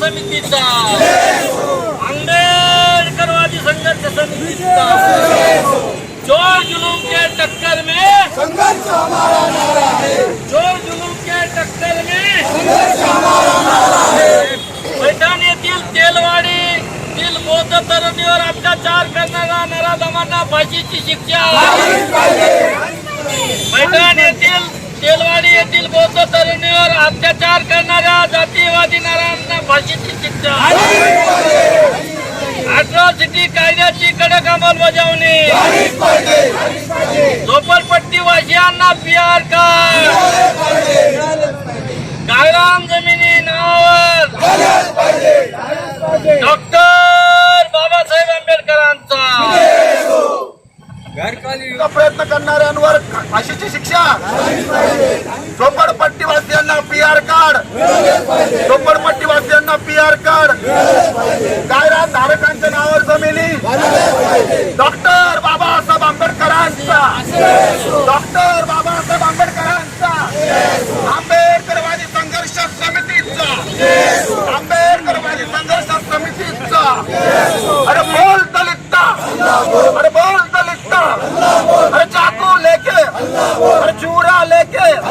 समितीचा. आंबेडकरवादी संघर्ष समितीचा. चोर जुलूम के टक्कर में. संघर्ष हमारा नारा है चोर जुलूम के टक्कर में. संघर्ष हमारा नारा है पैठण येथील तेलवाडी तील बौद्ध तरुणीवर अत्याचार करणारा नरा दमांना फाशीची शिक्षा. पैठण येथील तेलवाडी येथील बौद्ध तरुणीवर अत्याचार करणाऱ्या जातीवादी नरांना फाशीची शिक्षा. अट्रॉसिटी कायद्याची कडक अंमलबजावणी. झोपडपट्टी वासियांना पीआर कार्ड गायरान जमिनी नावावर. डॉक्टर बाबासाहेब आंबेडकरांचा. प्रयत्न करणाऱ्यांवर फाशीची शिक्षा. झोपडपट्टीवासियांना पी आर कार्ड झोपडपट्टीवासियांना पी आर कार्ड गायरान धारकांच्या नावावर जमिनी.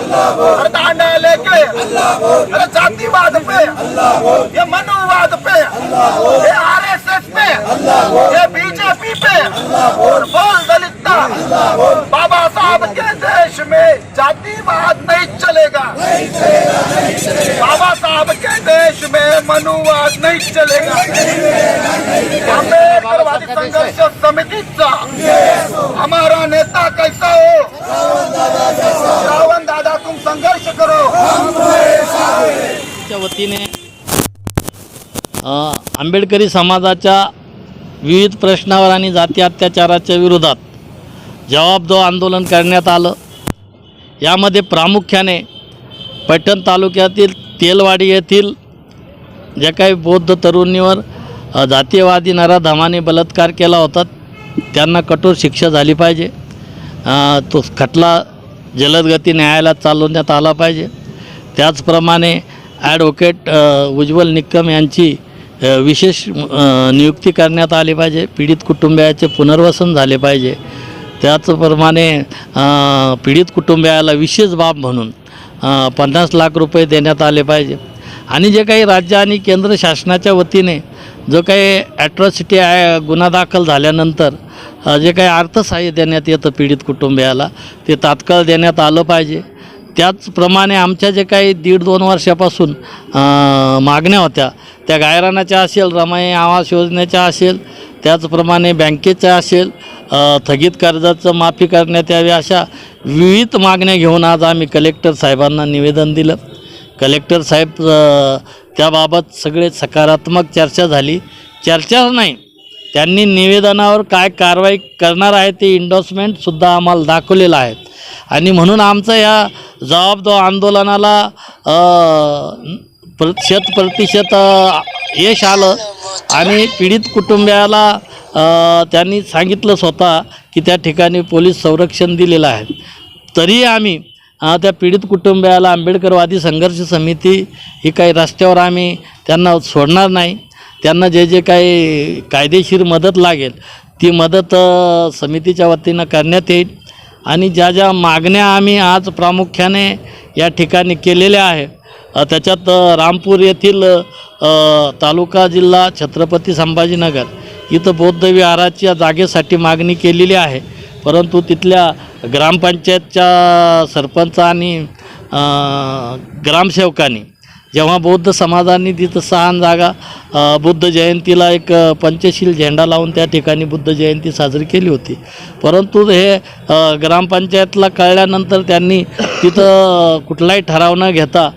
अरे डांडा लेके अरे जातिवाद पे ये मनुवाद पे ये आरएसएस पे ये बीजेपी पे और बोल दलिता बाबा साहब के देश में जातिवाद नहीं चलेगा। बाबा साहब के देश में मनुवाद नहीं चलेगा। आंबेडकरवादी संघर्ष समितीचा हमारा नेता कैसा च्या वतीने आंबेडकरी समाजाच्या विविध प्रश्नावर आणि जाती अत्याचाराच्या विरोधात जवाबदो आंदोलन करण्यात आलं. यामध्ये प्रामुख्याने पैठण तालुक्यातील तेलवाडी येथील ज्या काही बौद्ध तरुणीवर जातीयवादी जातीयवादी नराधमाने बलात्कार केला होता त्यांना कठोर शिक्षा झाली पाहिजे. तो खटला जलदगती न्यायालयात चालवण्यात आला पाहिजे. त्याचप्रमाणे ॲडव्होकेट उज्ज्वल निकम यांची विशेष नियुक्ती करण्यात आली पाहिजे. पीडित कुटुंबियाचे पुनर्वसन झाले पाहिजे. त्याचप्रमाणे पीडित कुटुंबियाला विशेष बाब म्हणून पन्नास लाख रुपये देण्यात आले पाहिजे. आणि जे काही राज्य आणि केंद्र शासनाच्या वतीने जो काही ॲट्रॉसिटी आहे गुन्हा दाखल झाल्यानंतर जे काही अर्थसहाय्य देण्यात येतं पीडित कुटुंबियाला ते तात्काळ देण्यात आलं पाहिजे. त्याचप्रमाणे आमच्या जे काही दीड दोन वर्षापासून मागण्या होत्या त्या गायरानाच्या असेल रमाई आवास योजनेच्या असेल त्याचप्रमाणे बँकेच्या असेल थगित कर्जाचं माफी करण्यात यावी अशा विविध मागण्या घेऊन आज आम्ही कलेक्टर साहेबांना निवेदन दिलं. कलेक्टर साहेब त्याबाबत सगळे सकारात्मक चर्चा झाली. चर्चा नाही त्यांनी निवेदनावर काय कारवाई करणार आहे ते इंडोसमेंटसुद्धा आम्हाला दाखवलेलं आहे. आणि म्हणून आमचं या जबाबदार आंदोलनाला प्र शत प्रतिशत यश आलं. आणि पीडित कुटुंबियाला त्यांनी सांगितलं स्वतः की त्या ठिकाणी पोलीस संरक्षण दिलेलं आहे. तरी आम्ही त्या पीडित कुटुंबियाला आंबेडकरवादी संघर्ष समिती ही काही रस्त्यावर आम्ही त्यांना सोडणार नाही. त्यांना जे जे काही कायदेशीर मदत लागेल ती मदत समितीच्या वतीनं करण्यात येईल. आणि ज्या ज्या मागण्या आम्ही आज प्रामुख्याने या ठिकाणी केलेल्या आहे त्याच्यात रामपूर येथील तालुका जिल्हा छत्रपती संभाजीनगर इथं बौद्ध विहाराच्या जागेसाठी मागणी केलेली आहे. परंतु तिथल्या ग्रामपंचायतच्या सरपंच आणि ग्रामसेवकांनी जेव्हा बौद्ध समाजाने तिथं सहान जागा बुद्ध जयंतीला एक पंचशील झेंडा लावून त्या ठिकाणी बुद्ध जयंती साजरी केली होती. परंतु हे ग्रामपंचायतला कळल्यानंतर त्यांनी तिथं कुठलाही ठराव न घेता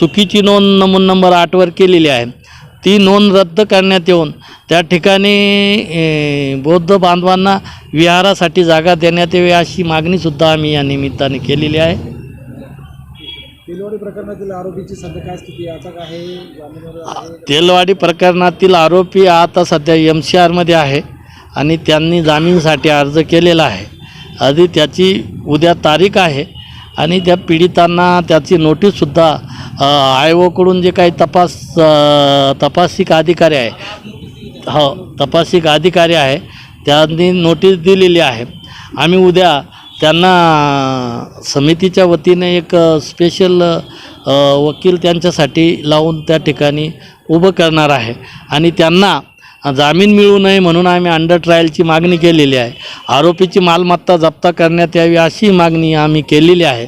चुकीची नोंद नमून नंबर आठवर केलेली आहे. ती नोंद रद्द करण्यात येऊन त्या ठिकाणी बौद्ध बांधवांना विहारासाठी जागा देण्यात यावी अशी मागणीसुद्धा आम्ही या निमित्ताने केलेली आहे. तेलवाडी प्रकरणातील आरोपीची सध्या काय स्थिती आहे? आता काय आहे आहे? तेलवाडी प्रकरणातील आरोपी आता सध्या एम सी आरमध्ये आहे आणि त्यांनी जामीनसाठी अर्ज केलेला आहे. आधी त्याची उद्या तारीख आहे आणि त्या पीडितांना त्याची नोटीससुद्धा आय ओकडून जे काही तपास अ, तपासिक अधिकारी आहे हो तपासिक अधिकारी आहे त्यांनी नोटीस दिलेली आहे. आम्ही उद्या त्यांना समितीच्या वतीने एक स्पेशल वकील त्यांच्यासाठी लावून त्या ठिकाणी उभं करणार आहे. आणि त्यांना जामीन मिळू नये म्हणून आम्ही अंडर ट्रायलची मागणी केलेली आहे. आरोपीची मालमत्ता जप्त करण्यात यावी अशी मागणी आम्ही केलेली आहे.